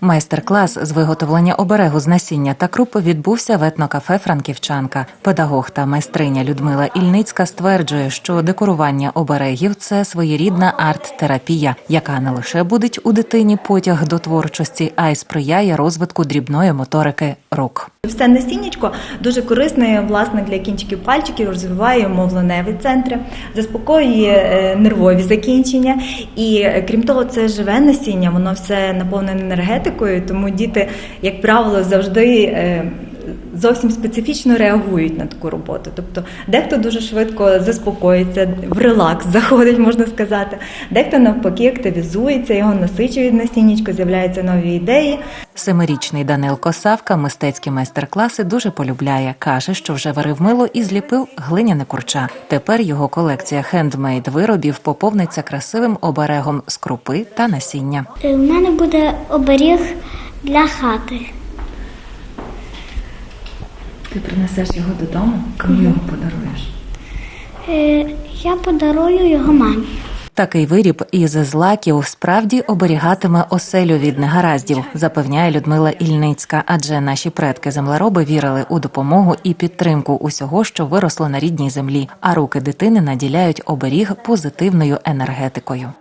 Майстер-клас з виготовлення оберегу з насіння та круп відбувся в етнокафе Франківчанка. Педагог та майстриня Людмила Ільницька стверджує, що декорування оберегів це своєрідна арт-терапія, яка не лише будить у дитині потяг до творчості, а й сприяє розвитку дрібної моторики рук. Все насіннячко дуже корисне власне для кінчиків пальчиків, розвиває мовленеві центри, заспокоює е, нервові закінчення. І е, крім того, це живе насіння, воно все наповнене енергетикою, тому діти, як правило, завжди. Зовсім специфічно реагують на таку роботу. Тобто дехто дуже швидко заспокоїться, в релакс заходить, можна сказати. Дехто навпаки активізується, його насичують насіннячко, з'являються нові ідеї. Семирічний Данилко Савка мистецькі майстер-класи дуже полюбляє. каже, що вже варив мило і зліпив глиняне курча. Тепер його колекція хендмейд виробів поповниться красивим оберегом з крупи та насіння. У мене буде оберіг для хати. Ти принесеш його додому, кому його подаруєш? Е, Я подарую його мамі. Такий виріб із злаків справді оберігатиме оселю від негараздів, запевняє Людмила Ільницька. Адже наші предки землероби вірили у допомогу і підтримку усього, що виросло на рідній землі. А руки дитини наділяють оберіг позитивною енергетикою.